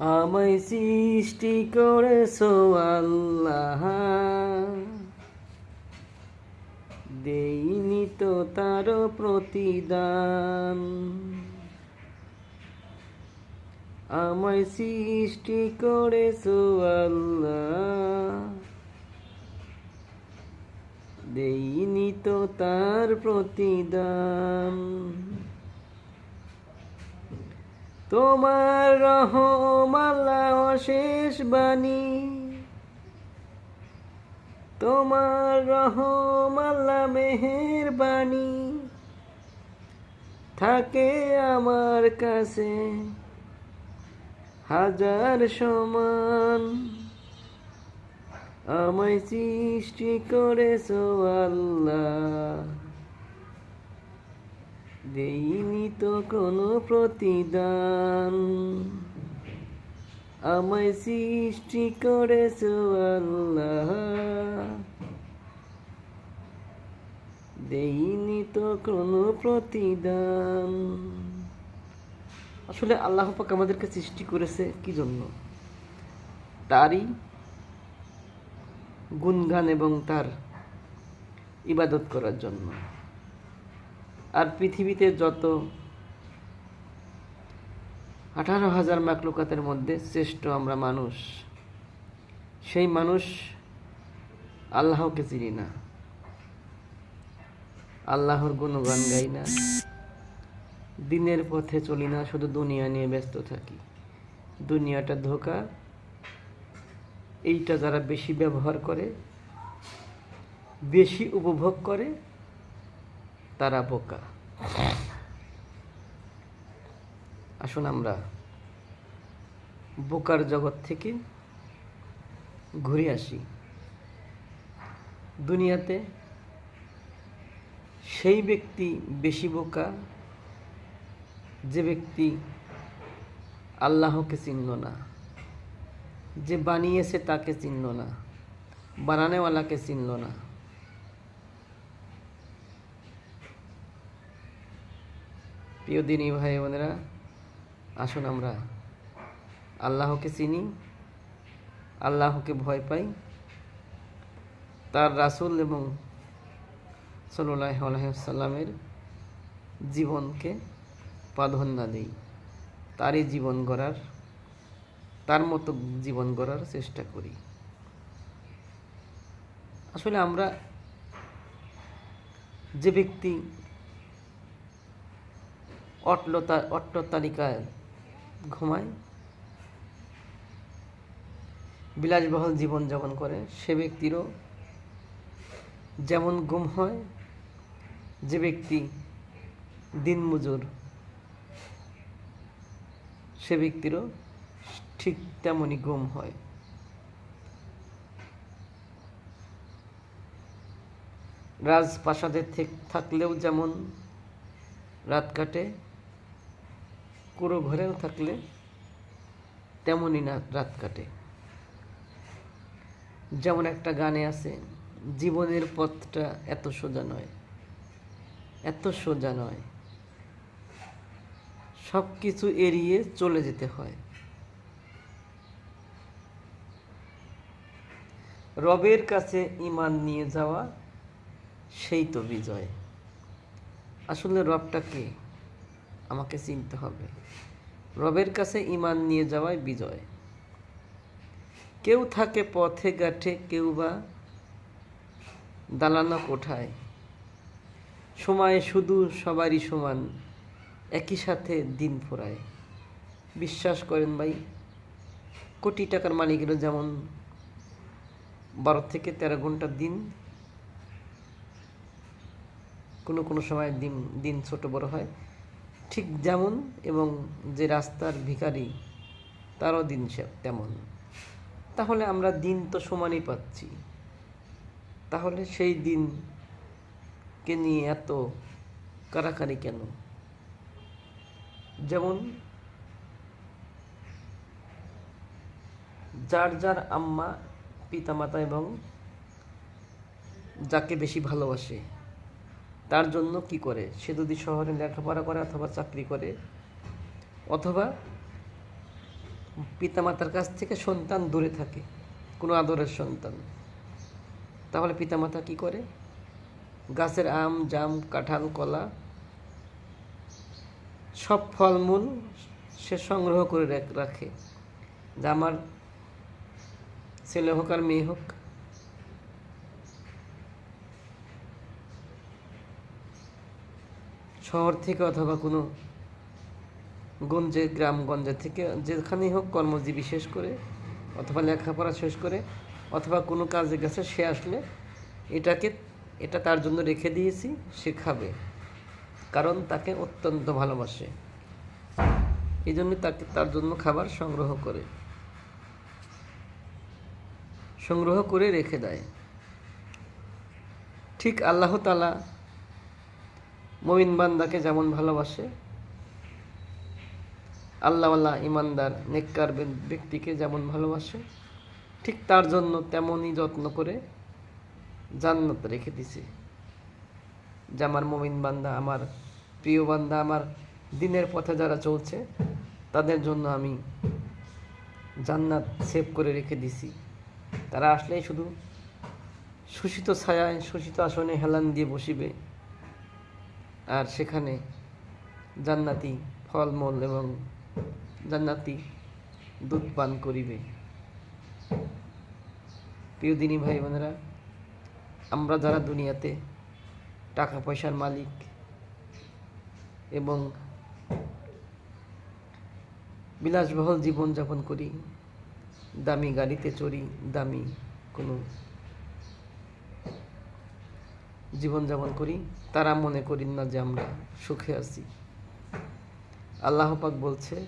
আমায় সৃষ্টি করেছ আল্লাহ। দেইনি তো তার প্রতিদান। আমায় সৃষ্টি করেছ আল্লাহ। দেইনি তো তার প্রতিদান। তোমার রহমাল্লা অশেষ বাণী। তোমার রহমাল্লা মেহের বাণী থাকে আমার কাছে হাজার সমান। আমায় সৃষ্টি করেছ আল্লাহ। দেইনি তো কোনো প্রতিদান। আমায় সৃষ্টি করেছ আল্লাহ। দেইনি তো কোনো প্রতিদান। আসলে আল্লাহ পাক আমাদেরকে সৃষ্টি করেছে কি জন্য? তারই গুণগান এবং তার ইবাদত করার জন্য। আর পৃথিবীতে যত আঠারো হাজার মাকলুকাতের মধ্যে শ্রেষ্ঠ আমরা মানুষ, সেই মানুষ আল্লাহকে চিনি না। আল্লাহর গুণগান গাই না। দিনের পথে চলি না, শুধু দুনিয়া নিয়ে ব্যস্ত থাকি। দুনিয়াটা ধোকা, এইটা যারা বেশি ব্যবহার করে, বেশি উপভোগ করে তারা বোকা। আসুন আমরা বোকার জগৎ থেকে ঘুরে আসি। দুনিয়াতে সেই ব্যক্তি বেশি বোকা যে ব্যক্তি আল্লাহকে চিনল না, যে বানিয়েছে তাকে চিনল না, বানানেওয়ালাকে চিনল না। প্রিয় দিনী ভাই বোনেরা, আসুন আমরা আল্লাহকে চিনি, আল্লাহকে ভয় পাই, তার রাসূল এবং সাল্লাহ জীবনকে প্রাধান্য দিই। তারই জীবন গড়ার, তার মতো জীবন গড়ার চেষ্টা করি। আসলে আমরা যে ব্যক্তি অটলতা অট্টতালিকায় ঘুমায়। বিলাসবহুল জীবন যাপন করে। সে ব্যক্তিরও যেমন গুম হয়, যে ব্যক্তি দিনমজুর, সে ব্যক্তিরও ঠিক তেমনই গুম হয়। রাজপ্রাসাদে থাকলেও যেমন রাত কাটে কুড়ো ঘরেও থাকলে তেমনই না রাত কাটে। যেমন একটা গানে আছে, জীবনের পথটা এত সোজা নয়, এত সোজা নয়। সব কিছু এড়িয়ে চলে যেতে হয়। রবের কাছে ইমান নিয়ে যাওয়া, সেই তো বিজয়। আসলে রবটাকে আমাকে চিনতে হবে। রবের কাছে ইমান নিয়ে যাওয়াই বিজয়। কেউ থাকে পথে গাঠে কেউ বা দালানা কোঠায়। সময় শুধু সবারই সমান, একই সাথে দিন ফোরায়। বিশ্বাস করেন ভাই, কোটি টাকার মালিকেরও যেমন বারো থেকে তেরো ঘণ্টা দিন, কোনো কোনো সময় দিন দিন ছোট বড় হয়। ঠিক যেমন এবং যে রাস্তার ভিখারি, তারও দিন তেমন। তাহলে আমরা দিন তো সমানই পাচ্ছি। তাহলে সেই দিনকে নিয়ে এত কারাকারি কেন? যেমন যার যার আম্মা, পিতামাতা এবং যাকে বেশি ভালোবাসে তার জন্য কি করে? সে যদি শহরে লেখাপড়া করে অথবা চাকরি করে, অথবা পিতামাতার কাছ থেকে সন্তান দূরে থাকে, কোনো আদরের সন্তান। তাহলে পিতামাতা কি করে? গাছের আম, জাম, কাঁঠাল, কলা, সব ফলমূল সে সংগ্রহ করে রাখ- রাখে। যে আমার ছেলে হোক আর মেয়ে হোক শহর থেকে অথবা কোনো গঞ্জে, গ্রামগঞ্জে থেকে যেখানেই হোক কর্মজীবী শেষ করে অথবা লেখাপড়া শেষ করে অথবা কোনো কাজে গেছে সে আসলে এটাকে, এটা তার জন্য রেখে দিয়েছি, সে খাবে। কারণ তাকে অত্যন্ত ভালোবাসে। এই জন্য তাকে তার জন্য খাবার সংগ্রহ করে। সংগ্রহ করে রেখে দেয়। ঠিক আল্লাহ তালা মমিন বান্দাকে যেমন ভালোবাসে, আল্লাহওয়ালা ইমানদার, নেককার ব্যক্তিকে যেমন ভালোবাসে, ঠিক তার জন্য তেমনই যত্ন করে জান্নাত রেখে দিছে। যে আমার মমিন বান্দা, আমার প্রিয় বান্দা, আমার দিনের পথে যারা চলছে, তাদের জন্য আমি জান্নাত সেভ করে রেখে দিছি। তারা আসলেই শুধু শোষিত ছায়ায়, শোষিত আসনে হেলান দিয়ে বসিবে। আর সেখানে জান্নাতি ফলমূল এবং জান্নাতি দুধ পান করিবে। প্রিয় দিনী ভাই বোনেরা, আমরা যারা দুনিয়াতে টাকা পয়সার মালিক এবং বিলাসবহুল জীবনযাপন করি, দামি গাড়িতে চড়ি, দামি কোনো জীবনযাপন করি, তারা মনে করি না যে আমরা সুখে আছি। আল্লাহ পাক বলছে,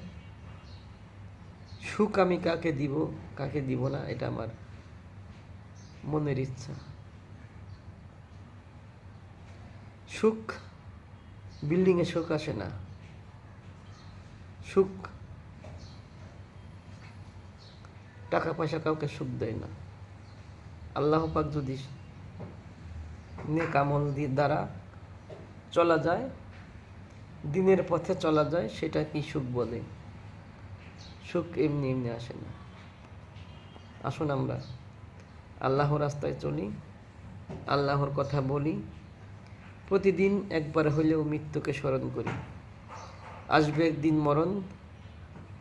সুখ আমি কাকে দিব কাকে দিব না, এটা আমার মনের ইচ্ছা। সুখ, বিল্ডিংয়ে সুখ আসে না। সুখ, টাকা পয়সা কাউকে সুখ দেয় না। আল্লাহ পাক যদি নেক আমল দিয়ে দ্বারা চলা যায়, দিনের পথে চলা যায়, সেটা কি সুখ বলে? সুখ এমনি এমনি আসে না। আসুন আমরা আল্লাহর রাস্তায় চলি, আল্লাহর কথা বলি, প্রতিদিন একবার হলেও মৃত্যুকে স্মরণ করি। আসবে একদিন মরণ,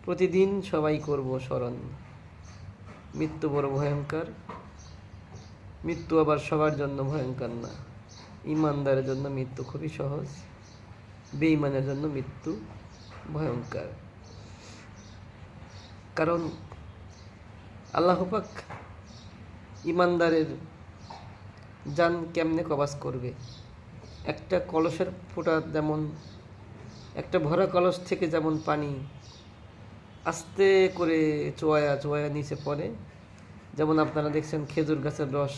প্রতিদিন সবাই করব স্মরণ। মৃত্যু বড় ভয়ঙ্কর। মৃত্যু আবার সবার জন্য ভয়ঙ্কর না। ইমানদারের জন্য মৃত্যু খুবই সহজ, বেঈমানের জন্য মৃত্যু ভয়ঙ্কর। কারণ আল্লাহ পাক ইমানদারের যান কেমনে কবাস করবে? একটা কলসের ফোঁটা যেমন, একটা ভরা কলস থেকে যেমন পানি আস্তে করে চোয়া চোয়া নিচে পড়ে যেমন আপনারা দেখছেন খেজুর গাছের রস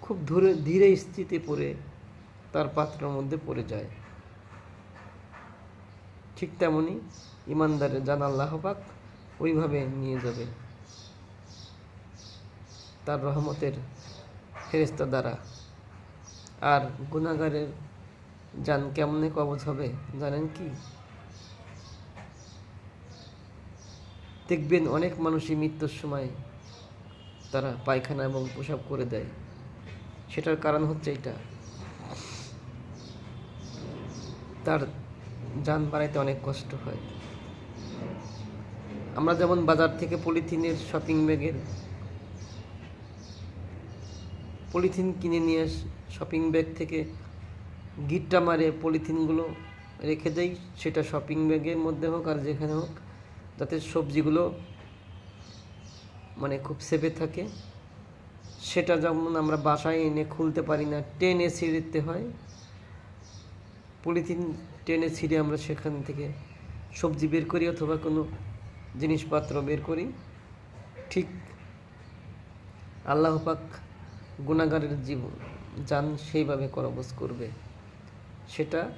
খুব ধীরে ধীরে স্থিতি পড়ে তার পাত্রের মধ্যে পড়ে যায়। ঠিক তেমনই ইমানদারের জান আল্লাহ ওইভাবে নিয়ে যাবে। তার রহমতের ফেরেস্তা দ্বারা। আর গুণাগারের যান কেমনে কবজ হবে জানেন কি? দেখবেন অনেক মানুষই মৃত্যুর সময় তারা পায়খানা এবং প্রসাব করে দেয়। সেটার কারণ হচ্ছে এটা তার যান বাড়াইতে অনেক কষ্ট হয়। আমরা যেমন বাজার থেকে পলিথিনের শপিং ব্যাগের পলিথিন কিনে নিয়ে শপিং ব্যাগ থেকে গিটটা মারে পলিথিনগুলো রেখে দেই, সেটা শপিং ব্যাগের মধ্যে হোক আর যেখানে হোক, যাতে সবজিগুলো মানে খুব থাকে। সেটা যেমন আমরা বাসায় এনে খুলতে পারি না, টেনে ছিঁড়তে হয়। পলিথিন টেনে ছিঁড়ে আমরা সেখান থেকে সবজি বের করি অথবা কোনো জিনিসপত্র বের করি। ঠিক আল্লাহ পাক গুণাগারের জীবন, যান সেইভাবে করবস করবে। সেটা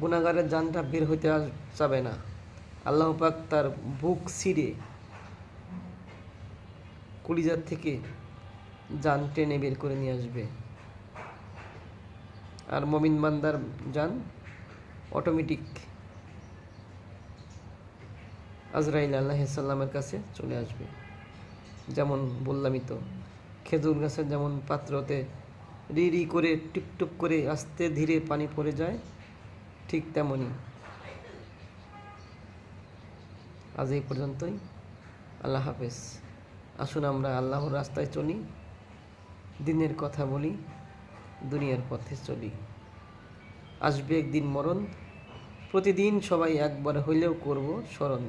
গুণাগারের যানটা বের হইতে যাবে না। আল্লাহ পাক তার বুক ছিঁড়ে কুলিজার থেকে যান টেনে বের করে নিয়ে আসবে। আর মমিন বান্দার যান অটোমেটিক আজরাইল আল্লাহিসাল্লামের কাছে চলে আসবে। যেমন বললামই তো, খেজুর গাছের যেমন পাত্রতে রি রি করে টিপটুপ করে আস্তে ধীরে পানি পড়ে যায়, ঠিক তেমনই। আজ এই পর্যন্তই, আল্লাহ হাফেজ। আসুন আমরা আল্লাহর রাস্তায় চলি, দিনের কথা বলি, দুনিয়ার পথে চলি। আসবে একদিন মরণ, প্রতিদিন সবাই একবার হইলেও করব স্মরণ।